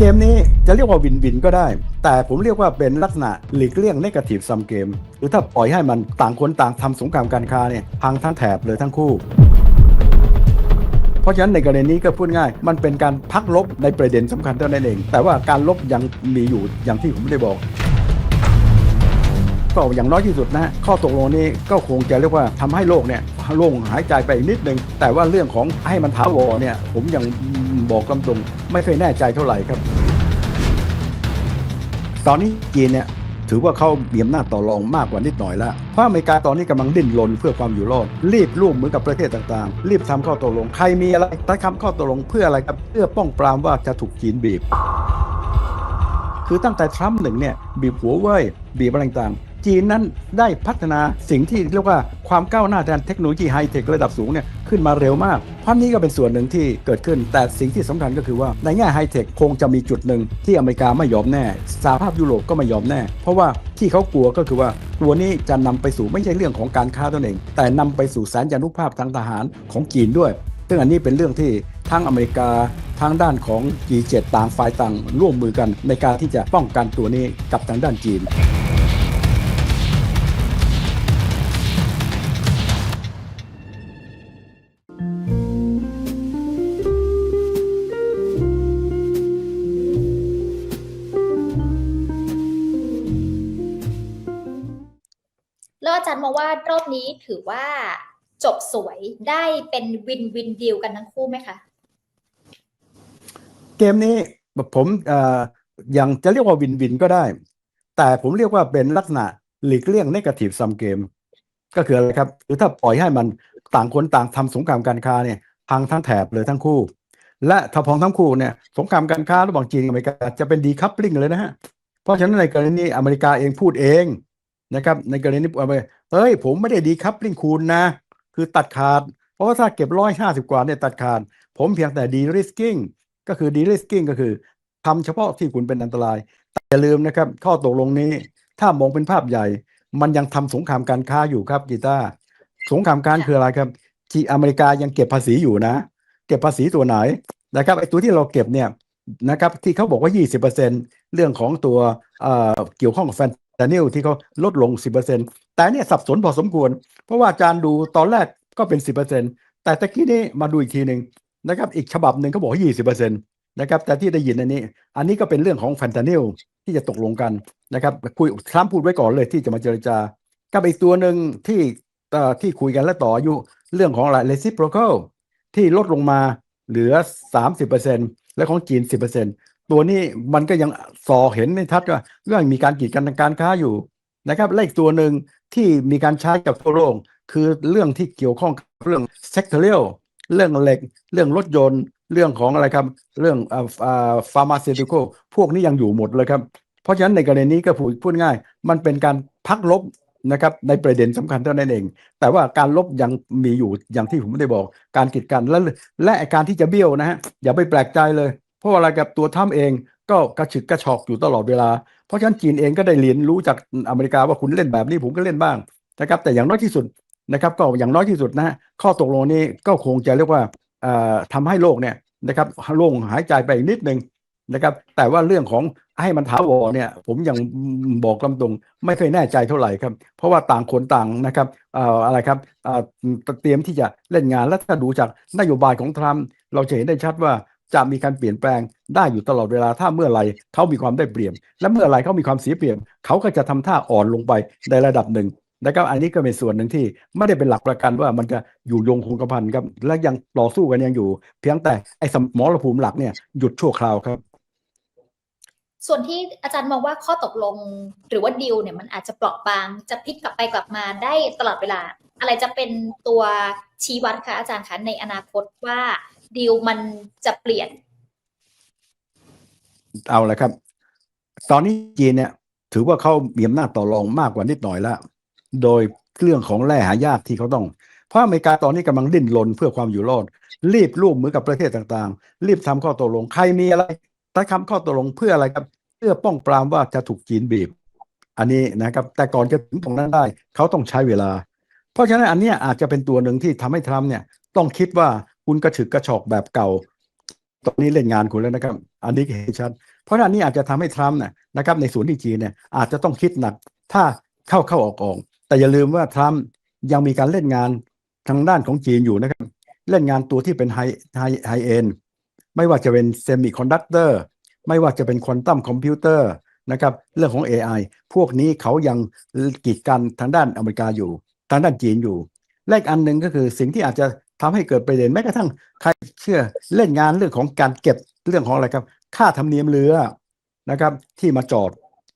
เกมนี้จะเรียกว่าวินวินก็ได้ แต่ผมเรียกว่าเป็นลักษณะหลีกเลี่ยงนกาทีฟซัมเกม หรือถ้าปล่อยให้มันต่างคนต่างทำสงครามการค้าเนี่ยพังทั้งแถบเลยทั้งคู่ เพราะฉะนั้นในกรณีนี้ก็พูดง่าย มันเป็นการพักลบในประเด็นสำคัญเท่านั้นเอง แต่ว่าการลบยังมีอยู่อย่างที่ผมได้บอก ก็อย่างน้อยที่สุดนะข้อตกลงนี้ก็คงจะเรียกว่าทำให้โลกเนี่ยโล่งหายใจไปอีกนิดนึง แต่ว่าเรื่องของให้มันถาวรเนี่ยผมยังบอกตรงไม่เคยแน่ใจเท่าไหร่ครับ ตอนนี้จีนเนี่ยถือว่าเขามีอำนาจต่อรองมากกว่านิดหน่อยแล้ว เพราะอเมริกาตอนนี้กำลังดิ้นรนเพื่อความอยู่รอด รีบร่วมมือกับประเทศต่างๆ รีบทำข้อตกลง ใครมีอะไรถ้าทำข้อตกลงเพื่ออะไรครับ เพื่อป้องปรามว่าจะถูกจีนบีบ คือตั้งแต่ทรัมป์หนึ่งเนี่ยบีบหัวเว่ยบีบอะไรต่าง จีนนั้นได้พัฒนาสิ่งที่เรียกว่าความก้าวหน้าทางเทคโนโลยีไฮเทคระดับสูงเนี่ยขึ้นมาเร็วมากเพราะนี้ก็เป็นส่วนหนึ่งที่เกิดขึ้น แต่สิ่งที่สำคัญก็คือว่าในแง่ไฮเทคคงจะมีจุดหนึ่งที่อเมริกาไม่ยอมแน่สหภาพยุโรปก็ไม่ยอมแน่ เพราะว่าที่เขากลัวก็คือว่าตัวนี้จะนำไปสู่ไม่ใช่เรื่องของการค้าตัวเอง แต่นำไปสู่แสนยานุภาพทางทหารของจีนด้วย ซึ่งอันนี้เป็นเรื่องที่ทั้งอเมริกาทั้งด้านของ G7 ต่างฝ่ายต่างร่วมมือกันในการที่จะป้องกันตัวนี้กับทางด้านจีน อาจารย์มองว่ารอบนี้ถือว่าจบสวยได้เป็นวินวินดีลกันทั้งคู่ไหมคะ เกมนี้ผมเอ่ออย่างจะเรียกว่าวินวินก็ได้ แต่ผมเรียกว่าเป็นลักษณะหลีกเลี่ยงนกาทีฟซัมเกม ก็คืออะไรครับคือถ้าปล่อยให้มันต่างคนต่างทำสงครามการค้าเนี่ยพังทั้งแถบเลยทั้งคู่ และถ้าพองทั้งคู่เนี่ยสงครามการค้าระหว่างจีนกับอเมริกาจะเป็นดีคัพปลิงเลยนะฮะเพราะฉะนั้นในกรณีนี้อเมริกาเองพูดเองนะครับในกรณีนี้อ เฮ้ย ผมไม่ได้ดีคัพปลิงคุณนะ คือตัดขาด เพราะว่าถ้าเก็บร้อยห้าสิบกว่าเนี่ยตัดขาด ผมเพียงแต่ดีริสกิ้งก็คือดีริสกิ้งก็คือทำเฉพาะที่คุณเป็นอันตราย แต่อย่าลืมนะครับ ข้อตกลงนี้ ถ้ามองเป็นภาพใหญ่ มันยังทำสงครามการค้าอยู่ครับกีตาร์สงครามการคืออะไรครับ ที่อเมริกายังเก็บภาษีอยู่นะ เก็บภาษีตัวไหนนะครับไอ้ตัวที่เราเก็บเนี่ยนะครับที่เขาบอกว่า 20%เรื่องของตัวเอ่อเกี่ยวข้องกับแฟน แตานิลที่เขาลดลง 10%แต่เนี่ยสับสนพอสมควร เพราะว่าอาจารย์ดูตอนแรกก็เป็น 10%แต่ตะกี้นี้มาดูอีกทีหนึ่งนะครับอีกฉบับหนึ่งเขาบอกว่า20%นะครับแต่ที่ได้ยินอันนี้ อันนี้ก็เป็นเรื่องของแฟนตาเนลที่จะตกลงกันนะครับคุยทรัมพูดไว้ก่อนเลยที่จะมาเจรจา กับอีกตัวหนึ่งที่ที่คุยกันและต่ออายุเรื่องของอะไร reciprocal ที่ลดลงมาเหลือ 30%และของจีน 10% ตัวนี้มันก็ยังสอเห็นในทัดว่าเรื่องมีการกีดกันทางการค้าอยู่นะครับและอีกตัวหนึ่งที่มีการใช้กับทั่วโลกคือเรื่องที่เกี่ยวข้องกับเรื่อง sectorial เรื่องเหล็ก เรื่องรถยนต์ เรื่องของอะไรครับ เรื่องอ่าอ่า pharmaceutical พวกนี้ยังอยู่หมดเลยครับ เพราะฉะนั้นในกรณีนี้ก็พูดพูดง่าย มันเป็นการพักลบนะครับในประเด็นสำคัญเท่านั้นเอง แต่ว่าการลบยังมีอยู่อย่างที่ผมได้บอก การกีดกันและและอ้การที่จะเบี้ยวนะฮะอย่าไปแปลกใจเลย ราะว่าอะไรกับตัวท่ามเองก็กระฉึกกระชอกอยู่ตลอดเวลา เพราะฉะนั้นจีนเองก็ได้เรียนรู้จากอเมริกาว่าคุณเล่นแบบนี้ผมก็เล่นบ้างนะครับ แต่อย่างน้อยที่สุดนะครับ ก็อย่างน้อยที่สุดนะข้อตกลงนี้ก็คงจะเรียกว่าเอ่อทำให้โลกเนี่ยนะครับโล่งหายใจไปอีกนิดนึงนะครับ แต่ว่าเรื่องของให้มันถาวรเนี่ย ผมยังบอกตรงไม่เคยแน่ใจเท่าไหร่ครับ เพราะว่าต่างคนต่างนะครับออะไรครับเอ่อเตรียมที่จะเล่นงานและถ้าดูจากนโยบายของทรัมป์เราจะเห็นได้ชัดว่า จะมีการเปลี่ยนแปลงได้อยู่ตลอดเวลาถ้าเมื่อไรเขามีความได้เปรียบ และเมื่อไรเขามีความเสียเปรียบเขาก็จะทำท่าอ่อนลงไปในระดับหนึ่งนะครับอันนี้ก็เป็นส่วนหนึ่งที่ไม่ได้เป็นหลักประกันว่ามันจะอยู่ยงคงกระพันครับ และยังต่อสู้กันยังอยู่ เพียงแต่ไอ้สมรภูมิหลักเนี่ยหยุดชั่วคราวครับ ส่วนที่อาจารย์มองว่าข้อตกลงหรือว่าดีลเนี่ยมันอาจจะเปราะบางจะพลิกกลับไปกลับมาได้ตลอดเวลา อะไรจะเป็นตัวชี้วัดคะอาจารย์คะในอนาคตว่า ดีลมันจะเปลี่ยน เอาละครับ ตอนนี้จีนเนี่ย ถือว่าเขามีอำนาจต่อรองมากกว่านิดหน่อยแล้วโดยเรื่องของแร่หายากที่เขาต้อง เพราะอเมริกาตอนนี้กำลังดิ้นรนเพื่อความอยู่รอด รีบร่วมมือกับประเทศต่างๆ รีบทำข้อตกลงใครมีอะไรถ้าทำข้อตกลงเพื่ออะไรครับ เพื่อป้องปรามว่าจะถูกจีนบีบ อันนี้นะครับ แต่ก่อนจะถึงตรงนั้นได้ เขาต้องใช้เวลา เพราะฉะนั้นอันนี้อาจจะเป็นตัวหนึ่งที่ทำให้ทรัมป์เนี่ยต้องคิดว่า คุณกระฉึกกระชอกแบบเก่า ตอนนี้เล่นงานคุณแล้วนะครับ อันนี้เห็นชัดเพราะนั้นนนี้อาจจะทำให้ทรัมป์เนี่ยนะครับในส่วนที่จีนเนี่ยอาจจะต้องคิดหนัก ถ้าเข้าเข้าออกออกแต่อย่าลืมว่าทรัมป์ยังมีการเล่นงานทางด้านของจีนอยู่นะครับ เล่นงานตัวที่เป็นไฮไฮไฮเอ็นไม่ว่าจะเป็นเซมิคอนดักเตอร์ไม่ว่าจะเป็นควอนตัมคอมพิวเตอร์นะครับเรื่องของ AI พวกนี้เขายังกีดกันทางด้านอเมริกาอยู่ ทางด้านจีนอยู่ และอีกอันหนึ่งก็คือสิ่งที่อาจจะ ทำให้เกิดประเด็นแม้กระทั่งใครเชื่อเล่นงานเรื่องของการเก็บเรื่องของอะไรครับ ค่าธรรมเนียมเรือนะครับ ที่มาจอด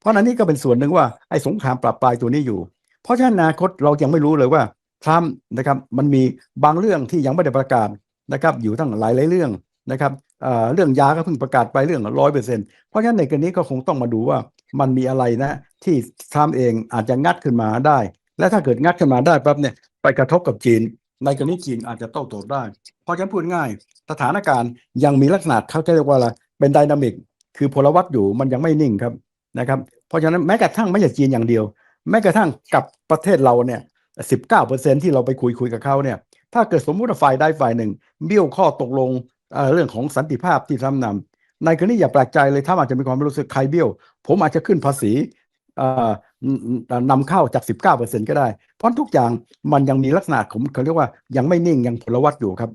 เพราะนั้นนี่ก็เป็นส่วนหนึ่งว่าไอ้สงครามปราบปรายตัวนี้อยู่ เพราะฉะนั้นอนาคตเรายังไม่รู้เลยว่าทรัมป์นะครับมันมีบางเรื่องที่ยังไม่ได้ประกาศนะครับ อยู่ทั้งหลายหลายเรื่องนะครับเเรื่องยาก็เพิ่งประกาศไปเรื่องร้อยเปอร์เซ็นต์เพราะฉะนั้นในกรณีก็คงต้องมาดูว่ามันมีอะไรนะ ที่ทรัมป์เองอาจจะงัดขึ้นมาได้ และถ้าเกิดงัดขึ้นมาได้ปั๊บเนี่ยไปกระทบกับจีน ในกรณีจีนอาจจะโต้ตอบได้ เพราะฉะนั้นพูดง่าย สถานการณ์ยังมีลักษณะเขาเรียกว่าอะไรเป็นไดนามิก คือพลวัตอยู่มันยังไม่นิ่งครับนะครับ เพราะฉะนั้นแม้กระทั่งไม่ใช่จีนอย่างเดียว แม้กระทั่งกับประเทศเราเนี่ยสิบเก้าเปอร์เซ็นที่เราไปคุยคุยกับเขาเนี่ย ถ้าเกิดสมมุติว่าฝ่ายใดฝ่ายหนึ่ง เบี้ยวข้อตกลงเเรื่องของสันติภาพที่ทำนำในกรณีอย่าแปลกใจเลยถ้าอาจจะมีความรู้สึกใครเบี้ยว ผมอาจจะขึ้นภาษีอ นำเข้าจาก 19%ก็ได้ เพราะทุกอย่างมันยังมีลักษณะผมเขาเรียกว่ายังไม่นิ่งยังพลวัตอยู่ครับ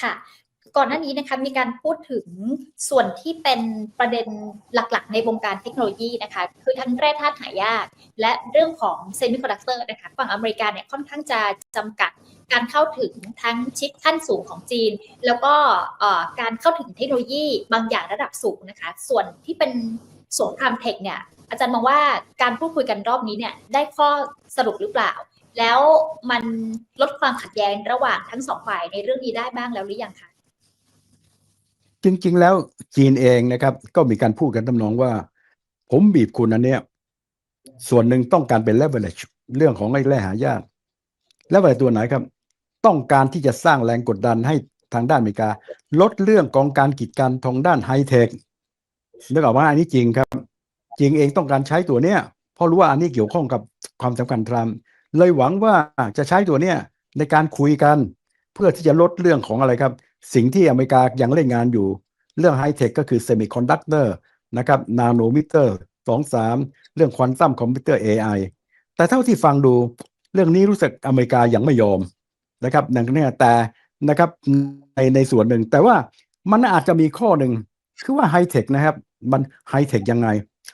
ค่ะ ก่อนหน้านี้นะคะมีการพูดถึงส่วนที่เป็นประเด็นหลักๆ ในวงการเทคโนโลยีนะคะ คือทั้งแร่ธาตุหายาก และเรื่องของเซมิคอนดักเตอร์นะคะฝั่งอเมริกาเนี่ยค่อนข้างจะจำกัดการเข้าถึงทั้งชิปขั้นสูงของจีน แล้วก็การเข้าถึงเทคโนโลยีบางอย่างระดับสูงนะคะ ส่วนที่เป็น สงครามเทคเนี่ยอาจารย์มองว่าการพูดคุยกันรอบนี้เนี่ยได้ข้อสรุปหรือเปล่า แล้วมันลดความขัดแย้งระหว่างทั้งสองฝ่ายในเรื่องนี้ได้บ้างแล้วหรือยังคะจริง ๆ แล้วจีนเองนะครับ ก็มีการพูดกันทำนองว่า ผมบีบคุณอันเนี้ยส่วนหนึ่งต้องการเป็น leverage เรื่องของไอ้แร่หายากแล้วอะไรตัวไหนครับ ต้องการที่จะสร้างแรงกดดันให้ทางด้านอเมริกา ลดเรื่องของการกีดกันทางด้านไฮเทค นึกออกว่าอันนี้จริงครับ จริงเองต้องการใช้ตัวเนี้ยเพราะรู้ว่าอันนี้เกี่ยวข้องกับความสำคัญทรัมป์เลยหวังว่าจะใช้ตัวเนี้ยในการคุยกัน เพื่อที่จะลดเรื่องของอะไรครับ สิ่งที่อเมริกายังเล่นงานอยู่ เรื่องไฮเทคก็คือเซมิคอนดักเตอร์นะครับนาโนมิเตอร์สองสามเรื่องควอนตัมคอมพิวเตอร์ AI แต่เท่าที่ฟังดูเรื่องนี้รู้สึกอเมริกายังไม่ยอมนะครับดังนั้นเนี่ยแต่นะครับในในส่วนหนึ่ง แต่ว่ามันอาจจะมีข้อหนึ่งคือว่าไฮเทคนะครับ มันไฮเทคยังไง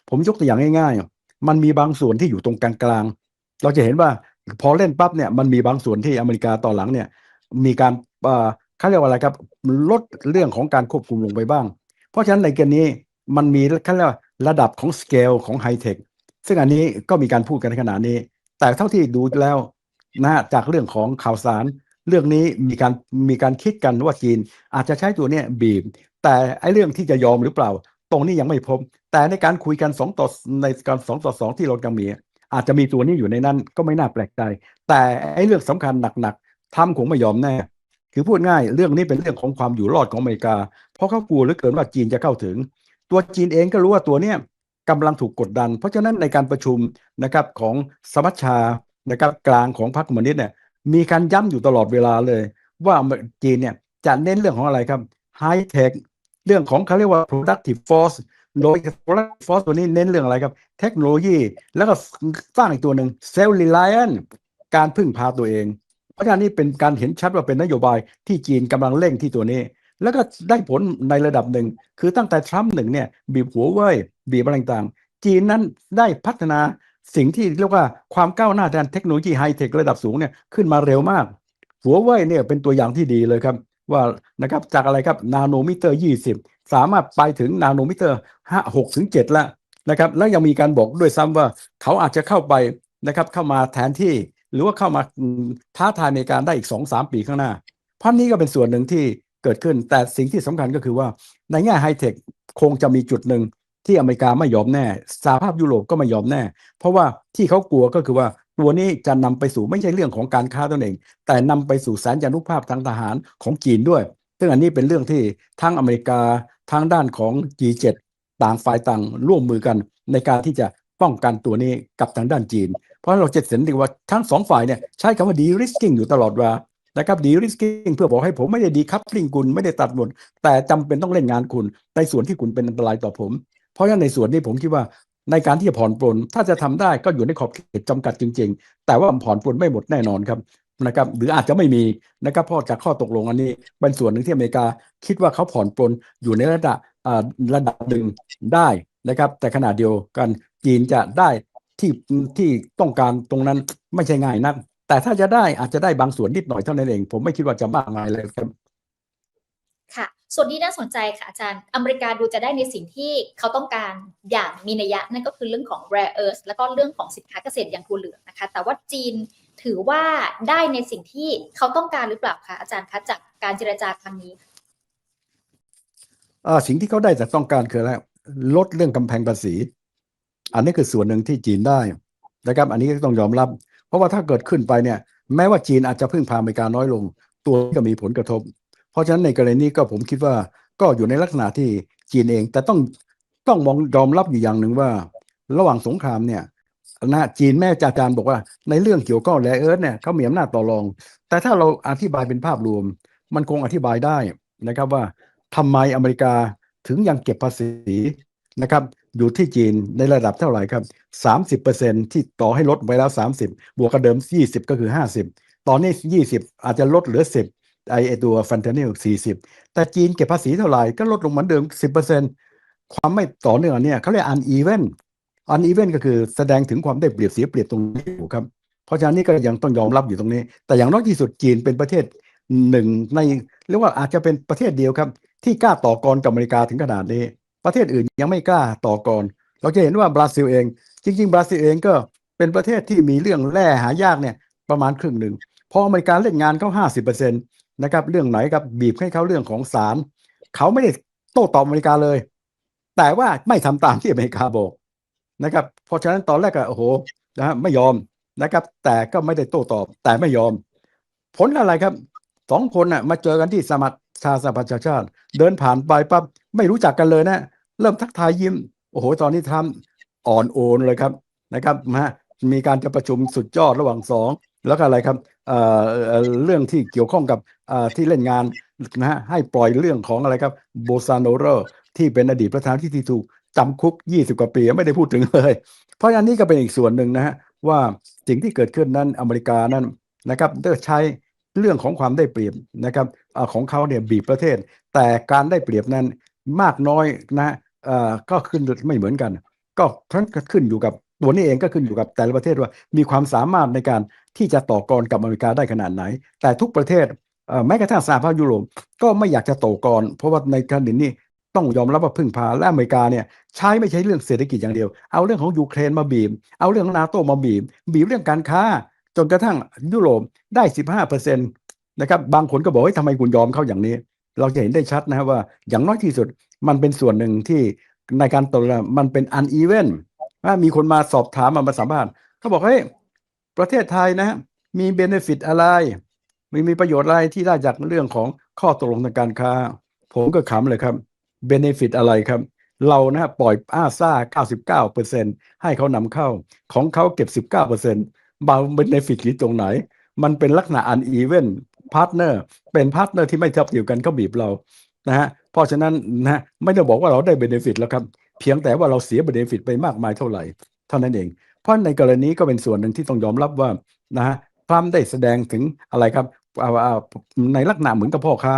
ผมยกตัวอย่างง่ายๆ มันมีบางส่วนที่อยู่ตรงกลางๆ เราจะเห็นว่าพอเล่นปั๊บเนี่ยมันมีบางส่วนที่อเมริกาตอนหลังเนี่ยมีการเอ่อเขาเรียกว่าอะไรครับลดเรื่องของการควบคุมลงไปบ้าง เพราะฉะนั้นในกรณีมันมีเขาเรียกว่าระดับของสเกลของไฮเทคซึ่งอันนี้ก็มีการพูดกันในขณะนี้ แต่เท่าที่ดูแล้วนะจากเรื่องของข่าวสาร เรื่องนี้มีการมีการคิดกันว่าจีนอาจจะใช้ตัวเนี้ยบีบ แต่ไอ้เรื่องที่จะยอมหรือเปล่า ตรงนี้ยังไม่พบ แต่ในการคุยกันสองต่อในการสองต่อสองที่เราจะมีอาจจะมีตัวนี้อยู่ในนั้นก็ไม่น่าแปลกใจ แต่ไอ้เรื่องสำคัญหนักๆทำคงไม่ยอมแน่คือพูดง่ายเรื่องนี้เป็นเรื่องของความอยู่รอดของอเมริกา เพราะเขากลัวเหลือเกินว่าจีนจะเข้าถึง ตัวจีนเองก็รู้ว่าตัวเนี้ยกำลังถูกกดดัน เพราะฉะนั้นในการประชุมนะครับของสมัชชานะครับกลางของพรรคคอมมิวนิสต์เนี่ยมีการย้ำอยู่ตลอดเวลาเลย ว่าจีนเนี่ยจะเน้นเรื่องของอะไรครับไฮเทค เรื่องของเขาเรียกว่า productive force โดย productive force ตัวนี้เน้นเรื่องอะไรครับ เทคโนโลยี แล้วก็สร้างอีกตัวหนึ่ง self reliant การพึ่งพาตัวเอง เพราะฉะนั้นนี่เป็นการเห็นชัดว่าเป็นนโยบายที่จีนกำลังเร่งที่ตัวนี้ แล้วก็ได้ผลในระดับหนึ่ง คือตั้งแต่ทรัมป์หนึ่งเนี่ยบีบหัวเว่ยบีบอะไรต่างจีนนั้นได้พัฒนาสิ่งที่เรียกว่าความก้าวหน้าด้านเทคโนโลยีไฮเทคระดับสูงเนี่ยขึ้นมาเร็วมาก หัวเว่ยเนี่ยเป็นตัวอย่างที่ดีเลยครับ ว่านะครับจากอะไรครับนาโนมิเตอร์ 20 สามารถไปถึงนาโนมิเตอร์5 6ถึง7แล้วนะครับแล้วยังมีการบอกด้วยซ้ำว่าเขาอาจจะเข้าไปนะครับเข้ามาแทนที่หรือว่าเข้ามาท้าทายในกาได้อีก 2-3 ปีข้างหน้า เพราะนี้ก็เป็นส่วนหนึ่งที่เกิดขึ้น แต่สิ่งที่สำคัญก็คือว่าในแง่ไฮเทคคงจะมีจุดหนึ่งที่อเมริกาไม่ยอมแน่สหภาพยุโรปก็ไม่ยอมแน่ เพราะว่าที่เขากลัวก็คือว่า ตัวนี้จะนำไปสู่ไม่ใช่เรื่องของการค้าตัวเอง แต่นำไปสู่แสนยานุภาพทางทหารของจีนด้วย ซึ่งอันนี้เป็นเรื่องที่ทั้งอเมริกาทั้งด้านของ G7 ต่างฝ่ายต่างร่วมมือกันในการที่จะป้องกันตัวนี้กับทางด้านจีน เพราะเราจะเห็นดีว่าทั้งสองฝ่ายเนี่ยใช้คำว่า de-risking อยู่ตลอดวลานะครับดีริสกิ้งเพื่อบอกให้ผมไม่ได้ดีคัพลิงคุณไม่ได้ตัดหมดแต่จำเป็นต้องเล่นงานคุณในส่วนที่คุณเป็นอันตรายต่อผม เพราะฉะนั้นในส่วนนี้ผมคิดว่า ในการที่จะผ่อนปลนถ้าจะทำได้ก็อยู่ในขอบเขตจำกัดจริง ๆ แต่ว่าผ่อนปลนไม่หมดแน่นอนครับนะครับหรืออาจจะไม่มีนะครับเพราะจากข้อตกลงอันนี้เป็นส่วนหนึ่งที่อเมริกาคิดว่าเขาผ่อนปลนอยู่ในระดับระดับหนึ่งได้นะครับ แต่ขณะเดียวกันจีนจะได้ที่ที่ต้องการตรงนั้นไม่ใช่ง่ายนักแต่ถ้าจะได้อาจจะได้บางส่วนนิดหน่อยเท่านั้นเอง ผมไม่คิดว่าจะมากมายเลยครับ ค่ะ ส่วนที่น่าสนใจค่ะอาจารย์ อเมริกาดูจะได้ในสิ่งที่เขาต้องการอย่างมีนัยยะนั่นก็คือเรื่องของ rare earth แล้วก็เรื่องของสินค้าเกษตรอย่างถั่วเหลืองนะคะ แต่ว่าจีนถือว่าได้ในสิ่งที่เขาต้องการหรือเปล่าคะอาจารย์คะจากการเจรจาครั้งนี้สิ่งที่เขาได้จากต้องการคืออะไรลดเรื่องกำแพงภาษี อันนี้คือส่วนหนึ่งที่จีนได้นะครับ อันนี้ก็ต้องยอมรับ เพราะว่าถ้าเกิดขึ้นไปเนี่ย แม้ว่าจีนอาจจะพึ่งพาอเมริกาน้อยลง ตัวก็มีผลกระทบ เพราะฉะนั้นในกรณีนี้ก็ผมคิดว่าก็อยู่ในลักษณะที่จีนเอง แต่ต้องต้องมองยอมรับอยู่อย่างหนึ่งว่า ระหว่างสงครามเนี่ยนะจีนแม่อาจารย์บอกว่าในเรื่องเกี่ยวกับแร่เอิร์ธเนี่ยเขามีอำนาจต่อรอง แต่ถ้าเราอธิบายเป็นภาพรวม มันคงอธิบายได้นะครับว่าทำไมอเมริกาถึงยังเก็บภาษีนะครับอยู่ที่จีนในระดับเท่าไหร่ครับ 30%ที่ต่อให้ลดไปแล้ว 30 บวกกับเดิม 20 ก็คือ 50 ตอนนี้ 20 อาจจะลดเหลือ 10 ไอไอตัวฟันเทนิล40แต่จีนเก็บภาษีเท่าไหร่ก็ลดลงเหมือนเดิม10%ความไม่ต่อเนื่องเนี่ยเขาเรียก uneven uneven ก็คือแสดงถึงความได้เปรียบเสียเปรียบตรงนี้อยู่ครับ เพราะฉะนั้นนี่ก็ยังต้องยอมรับอยู่ตรงนี้ แต่อย่างน้อยที่สุดจีนเป็นประเทศหนึ่งในเรียกว่าอาจจะเป็นประเทศเดียวครับ ที่กล้าต่อกรกับอเมริกาถึงขนาดนี้ ประเทศอื่นยังไม่กล้าต่อกร เราจะเห็นว่าบราซิลเอง จริง ๆ บราซิลเองก็เป็นประเทศที่มีเรื่องแร่หายากเนี่ยประมาณครึ่งหนึ่งพออเมริกาเล่นงานเขาห้าสิบเปอร์เซ็นต์ นะครับ เรื่องไหนครับบีบให้เขาเรื่องของศาลเขาไม่ได้โต้ตอบอเมริกาเลย แต่ว่าไม่ทำตามที่อเมริกาบอกนะครับ เพราะฉะนั้นตอนแรกอะโอ้โหนะฮะไม่ยอมนะครับ แต่ก็ไม่ได้โต้ตอบ แต่ไม่ยอม ผลอะไรครับสองคนน่ะมาเจอกันที่สมัครชาสหประชาชาติ เดินผ่านไปปั๊บไม่รู้จักกันเลยนะ เริ่มทักทายยิ้ม โอ้โห ตอนนี้ทำอ่อนโอนเลยครับนะครับนะฮะมีการจะประชุมสุดยอดระหว่างสอง แล้วก็อะไรครับเอ่อเรื่องที่เกี่ยวข้องกับที่เล่นงานนะฮะให้ปล่อยเรื่องของอะไรครับโบซานโนโรที่เป็นอดีตประธานที่ทีถูกจำคุก 20 กว่าปีไม่ได้พูดถึงเลย เพราะอันนี้ก็เป็นอีกส่วนหนึ่งนะฮะว่าสิ่งที่เกิดขึ้นนั้นอเมริกานั้นนะครับได้ใช้เรื่องของความได้เปรียบนะครับอของเขาเนี่ยบีบประเทศ แต่การได้เปรียบนั้นมากน้อยนะก็ขึ้นไม่เหมือนกัน ก็ทั้งขึ้นอยู่กับตัวนี้เองก็ขึ้นอยู่กับแต่ละประเทศว่ามีความสามารถในการ ที่จะต่อกรกับอเมริกาได้ขนาดไหน แต่ทุกประเทศแม้กระทั่งสหภาพยุโรปก็ไม่อยากจะต่อกร เพราะว่าในการนี้ต้องยอมรับว่าพึ่งพาและอเมริกาเนี่ยใช้ไม่ใช่เรื่องเศรษฐกิจอย่างเดียว เอาเรื่องของยูเครนมาบีบ เอาเรื่องของนาโตมาบีบ บีบเรื่องการค้า จนกระทั่งยุโรปได้ 15เปอร์เซ็นต์นะครับบางคนก็บอกว่าทำไมคุณยอมเข้าอย่างนี้ เราจะเห็นได้ชัดนะครับว่าอย่างน้อยที่สุดมันเป็นส่วนหนึ่งที่ในการตกลงมันเป็น uneven ว่ามีคนมาสอบถามมามาสัมภาษณ์เขาบอกเฮ้ย ประเทศไทยนะมีเบนฟิตอะไรมีมีประโยชน์อะไรที่ได้จากเรื่องของข้อตกลงทางการค้า ผมก็ขำเลยครับเบนฟิตอะไรครับ เรานะปล่อยอาซ่า 99เปอร์เซ็นให้เขานำเข้า ของเขาเก็บ 19เปอร์เซ็นบาเบนฟิตที่ตรงไหน มันเป็นลักษณะ uneven พาร์ทเนอร์เป็นพาร์ทเนอร์ที่ไม่ทับเกี่ยวกันเขาบีบเรานะฮะเพราะฉะนั้นนะไม่ได้บอกว่าเราได้เบนฟิตแล้วครับ เพียงแต่ว่าเราเสียเบนฟิตไปมากมายเท่าไหร่เท่านั้นเอง เพราะในกรณีก็เป็นส่วนหนึ่งที่ต้องยอมรับว่านะฮะทรัมป์ได้แสดงถึงอะไรครับอ่าอ่าในลักษณะเหมือนกับพ่อค้า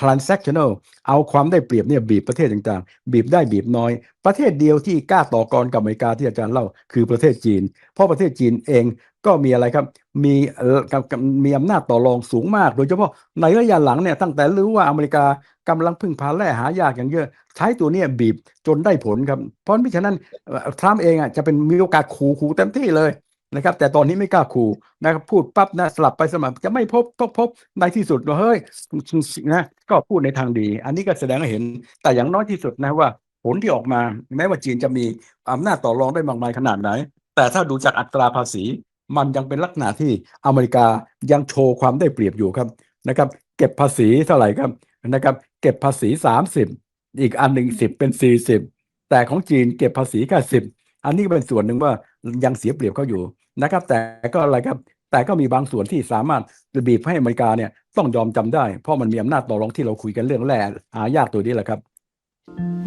transactional เอาความได้เปรียบเนี่ยบีบประเทศต่างๆ บีบได้บีบน้อย ประเทศเดียวที่กล้าต่อกรกับอเมริกาที่อาจารย์เล่าคือประเทศจีน เพราะประเทศจีนเอง ก็มีอะไรครับ มีเออกับกับมีอำนาจต่อรองสูงมาก โดยเฉพาะในระยะหลังเนี่ยตั้งแต่รู้ว่าอเมริกากำลังพึ่งพาแร่หายากอย่างเยอะ ใช้ตัวนี้บีบจนได้ผลครับ เพราะมิฉะนั้นเอ่อทรัมป์เองอะจะเป็นมีโอกาสขู่ขู่เต็มที่เลยนะครับ แต่ตอนนี้ไม่กล้าขู่นะครับพูดปั๊บนะสลับไปสลับจะไม่พบก็พบในที่สุดว่าเฮ้ยนะก็พูดในทางดี อันนี้ก็แสดงให้เห็น แต่อย่างน้อยที่สุดนะว่าผลที่ออกมาแม้ว่าจีนจะมีอำนาจต่อรองได้มากมายขนาดไหน แต่ถ้าดูจากอัตราภาษี มันยังเป็นลักษณะที่อเมริกายังโชว์ความได้เปรียบอยู่ครับนะครับ เก็บภาษีเท่าไหร่ครับนะครับ เก็บภาษี 30 อีกอันหนึ่งสิบเป็น 40 แต่ของจีนเก็บภาษีแค่สิบอันนี้เป็นส่วนหนึ่งว่ายังเสียเปรียบเขาอยู่นะครับ แต่ก็อะไรครับแต่ก็มีบางส่วนที่สามารถบีบให้อเมริกาเนี่ยต้องยอมจำได้ เพราะมันมีอำนาจต่อรองที่เราคุยกันเรื่องแร่หายากตัวนี้แหละครับ